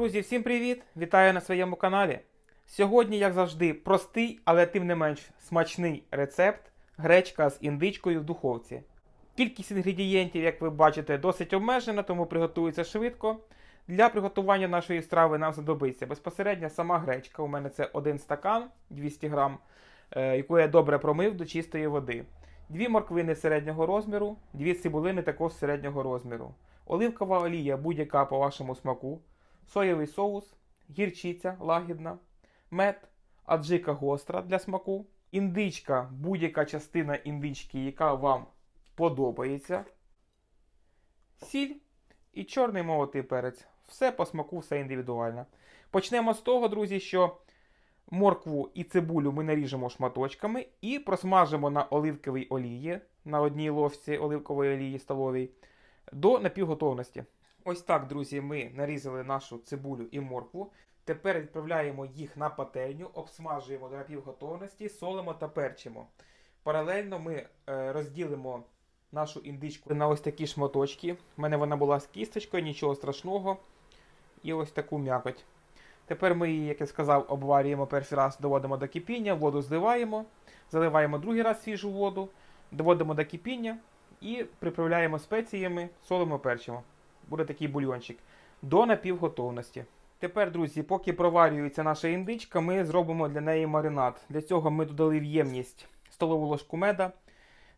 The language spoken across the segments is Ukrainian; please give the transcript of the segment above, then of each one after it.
Друзі, всім привіт! Вітаю на своєму каналі. Сьогодні, як завжди, простий, але тим не менш смачний рецепт гречка з індичкою в духовці. Кількість інгредієнтів, як ви бачите, досить обмежена, тому приготується швидко. Для приготування нашої страви нам знадобиться безпосередньо сама гречка. У мене це один стакан 200 грам, е, яку я добре промив до чистої води. Дві морквини середнього розміру, дві цибулини також середнього розміру. Оливкова олія будь-яка по вашому смаку, соєвий соус, гірчиця лагідна, мед, аджика гостра для смаку, індичка, будь-яка частина індички, яка вам подобається, сіль і чорний молотий перець. Все по смаку, все індивідуально. Почнемо з того, друзі, що моркву і цибулю ми наріжемо шматочками і просмажимо на оливковій олії, на одній ложці оливкової олії столовій, до напівготовності. Ось так, друзі, ми нарізали нашу цибулю і моркву. Тепер відправляємо їх на пательню, обсмажуємо до напівготовності, солимо та перчимо. Паралельно ми е, розділимо нашу індичку на ось такі шматочки. У мене вона була з кісточкою, нічого страшного. І ось таку м'якоть. Тепер ми її, як я сказав, обварюємо перший раз, доводимо до кипіння, воду зливаємо, заливаємо другий раз свіжу воду, доводимо до кипіння і приправляємо спеціями, солимо перчимо. Буде такий бульйончик. До напівготовності. Тепер, друзі, поки проварюється наша індичка, ми зробимо для неї маринад. Для цього ми додали в ємність столову ложку меда,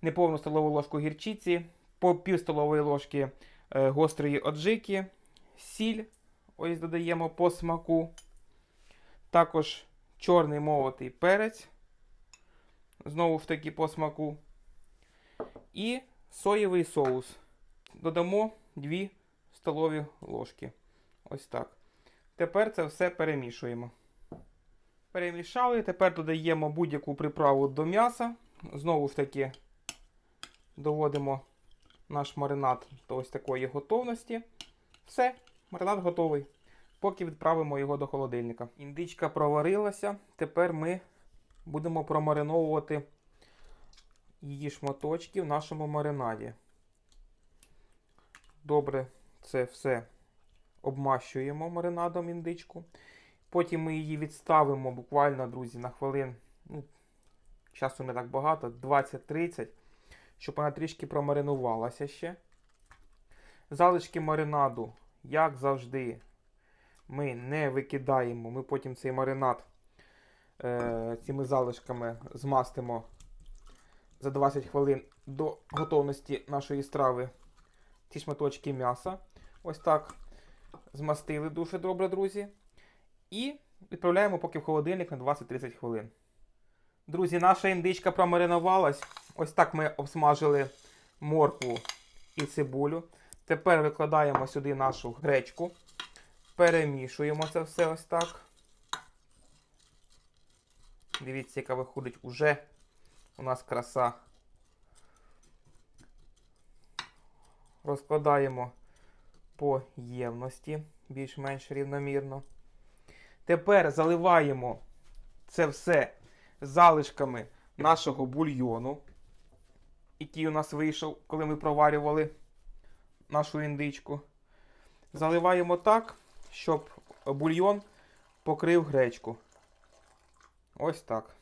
неповну столову ложку гірчиці, по пів столової ложки е, гострої оджики, сіль. Ось додаємо по смаку. Також чорний молотий перець. Знову ж таки по смаку. І соєвий соус. Додамо 2 столові ложки. Ось так. Тепер це все перемішуємо. Перемішали. Тепер додаємо будь-яку приправу до м'яса. Знову ж таки доводимо наш маринад до ось такої готовності. Все, маринад готовий. Поки відправимо його до холодильника. Індичка проварилася. Тепер ми будемо промариновувати її шматочки в нашому маринаді. Добре це все обмащуємо маринадом індичку. Потім ми її відставимо буквально, друзі, на хвилин. Ну, часу не так багато, 20-30, щоб вона трішки промаринувалася ще. Залишки маринаду, як завжди, ми не викидаємо. Ми потім цей маринад е, цими залишками змастимо за 20 хвилин до готовності нашої страви ці шматочки м'яса. Ось так змастили дуже добре, друзі. І відправляємо поки в холодильник на 20-30 хвилин. Друзі, наша індичка промаринувалась. Ось так ми обсмажили моркву і цибулю. Тепер викладаємо сюди нашу гречку. Перемішуємо це все ось так. Дивіться, яка виходить уже у нас краса. Розкладаємо по ємності більш-менш рівномірно. Тепер заливаємо це все залишками нашого бульйону, який у нас вийшов, коли ми проварювали нашу індичку. Заливаємо так, щоб бульйон покрив гречку. Ось так.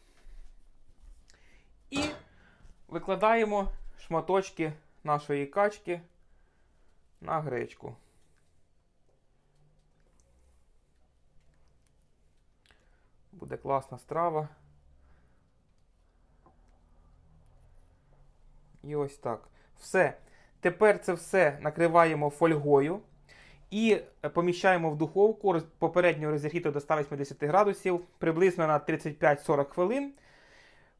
І викладаємо шматочки нашої качки на гречку. Буде класна страва. І ось так. Все. Тепер це все накриваємо фольгою і поміщаємо в духовку попередньо розігріто до 180 градусів приблизно на 35-40 хвилин.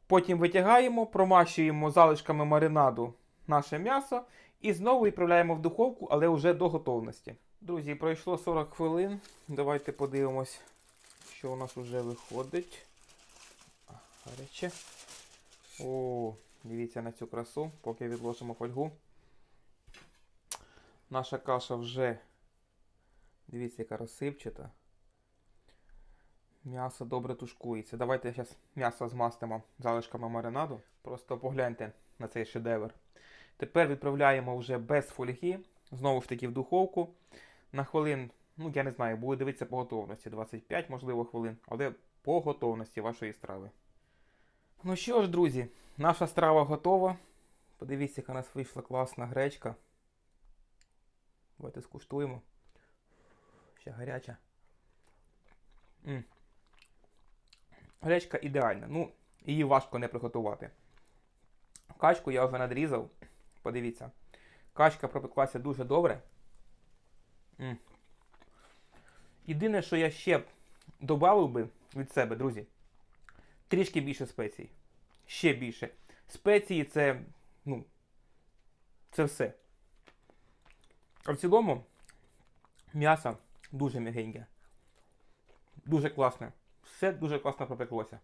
Потім витягаємо, промащуємо залишками маринаду наше м'ясо і знову відправляємо в духовку, але вже до готовності. Друзі, пройшло 40 хвилин. Давайте подивимось, що у нас вже виходить. Гаряче. О, дивіться на цю красу, поки відложимо фольгу. Наша каша вже, дивіться, яка розсипчата. М'ясо добре тушкується. Давайте зараз м'ясо змастимо залишками маринаду. Просто погляньте на цей шедевр. Тепер відправляємо вже без фольги, знову ж таки в духовку. На хвилин Ну, я не знаю, буду дивитися по готовності. 25, можливо, хвилин, але по готовності вашої страви. Ну що ж, друзі, наша страва готова. Подивіться, яка у нас вийшла класна гречка. Давайте скуштуємо. Ще гаряча. м Гречка ідеальна. Ну, її важко не приготувати. Качку я вже надрізав. Подивіться. Качка пропеклася дуже добре. Єдине, що я ще додав би від себе, друзі, трішки більше спецій. Ще більше. Спеції це, ну, це все. А в цілому м'ясо дуже м'ягеньке. Дуже класне. Все дуже класно пропеклося.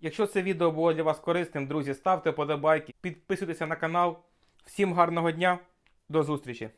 Якщо це відео було для вас корисним, друзі, ставте подобайки, підписуйтеся на канал. Всім гарного дня, до зустрічі!